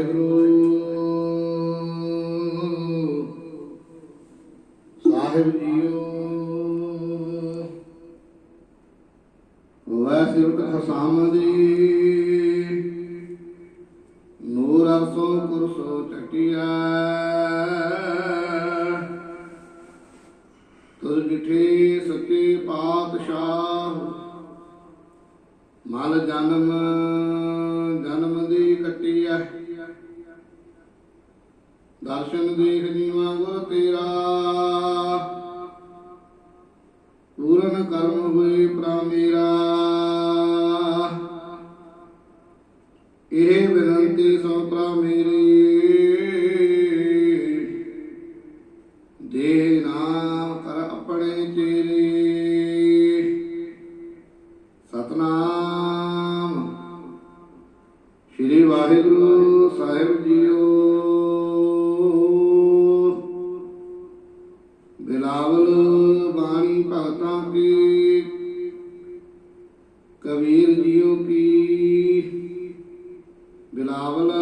ਵਾਹਿਗੁਰੂ। ਸਾਹਿਬ JIO. ਵੈਸਿਰਤ ਖਸਾਮਦੀ ਨੂਰ ਅਰਸੋ ਕੁਰਸੋ ਚਟਿਆ ਤੁਰ ਡਿਠੇ ਸੱਚੇ ਪਾਤਸ਼ਾਹ। ਮਲ ਜਨਮ ਦੀ ਕੱਟਿਆ ਦਰਸ਼ਨ ਦੇਖ ਜੀਵਾ ਗੁਰ ਤੇਰਾ। ਪੂਰਨ ਕਰਮ ਹੋਏ ਪ੍ਰਾ ਇਹ ਬੇਨੰਤੀ ਸੋ ਪ੍ਰਾ ਦੇ ਨਾਮ ਕਰ ਆਪਣੇ ਚੇਰੇ। ਸਤਨਾਮ। ਸ੍ਰੀ ਵਾਹਿਗੁਰੂ ਸਾਹਿਬ ਜੀ ਬਿਲਾਵਲ ਬਾਣੀ ਭਗਤਾਂ ਕੀ? ਕਬੀਰ ਜੀਓ ਕੀ? ਬਿਲਾਵਲ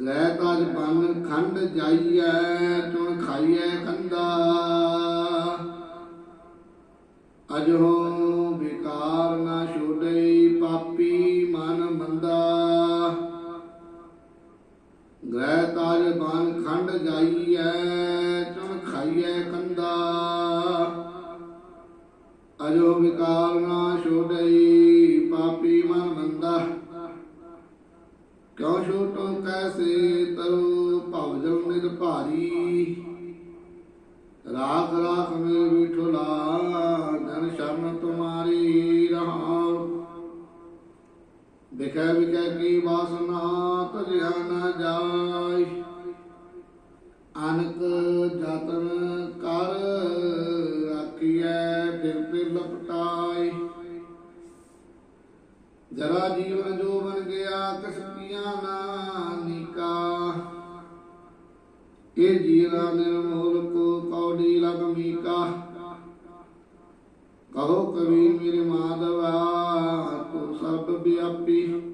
ਗ੍ਰਹਿ ਤਾਜ ਬਨ ਖੰਡ ਜਾਈਐ, ਚੁਣ ਖਾਈਐ ਕੰਦਾ ਅਜੋ ਗ੍ਰਹਿ ਬਨ ਖੰਡ ਜਾਈਐ, ਚੁਣ ਖਾਈਐ ਕੰਦਾ। ਅਜੋ ਵਿਕਾਰ ਨਾ ਛੋੜਈ, ਪਾਪੀ ਮਨ ਬੰਦਾ। ਕਿਉ ਛੋਟੋ ਕੈਸੇ ਤਰੋ ਭਵਜਨ ਨਿਰ ਭਾਰੀ। ਰਾਖ ਰਾਖ ਮੇ ਵਿਠਲਾ ਜਨ ਸ਼ਰਨ ਤੁਮਾਰੀ ਰਹਾਉ ਬਿਕੈ ਬਿਕੈ ਕੀ ਵਾਸਨਾ ਤਜਿਆ ਨ ਜਾਈ ਅਨਕ ਜਤਨ ਕਰ ਆਖੀਐ, ਫਿਰ ਫਿਰ ਲਪਟਾਈ ਜਰਾ ਜੀਵਨ ਜੋ ਬਨ ਗਿਆ ਕਿਸ ਕੀਆਂ ਨਾ ਨੀਕਾ। ਇਹ ਜੀਰਾ ਨਿਰਮੋਲ ਕੋ ਕੌੜੀ ਲਗ ਮੀਕਾ ਕਹੋ ਕਵੀ ਮੇਰੇ ਮਾਧਵਾ ਤੂੰ ਸਭ ਵਿਆਪੀ।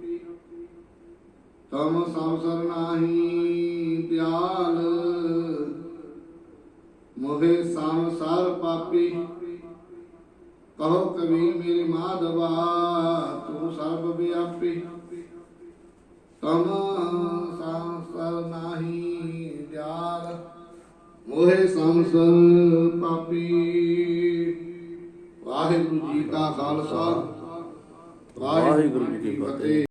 ਤਮ ਸੰਸਰ ਨਾਹੀ ਦਿਆਲ ਮੋਹਿ ਸੰਸਾਰ ਪਾਪੀ। ਕਹੋ ਕਵੀ ਮੇਰੇ ਮਾਧਵਾ, ਤੂੰ ਸਭ ਵਿਆਪੀ। ਤਮ ਸੰਸਰ ਨਾਹੀ ਦਿਆਲ ਮੋਹਿ ਸੰਸਰ ਪਾਪੀ। ਵਾਹਿਗੁਰੂ ਜੀ ਕਾ ਖਾਲਸਾ। ਵਾਹਿਗੁਰੂ ਜੀ ਕੀ ਫਤਿਹ।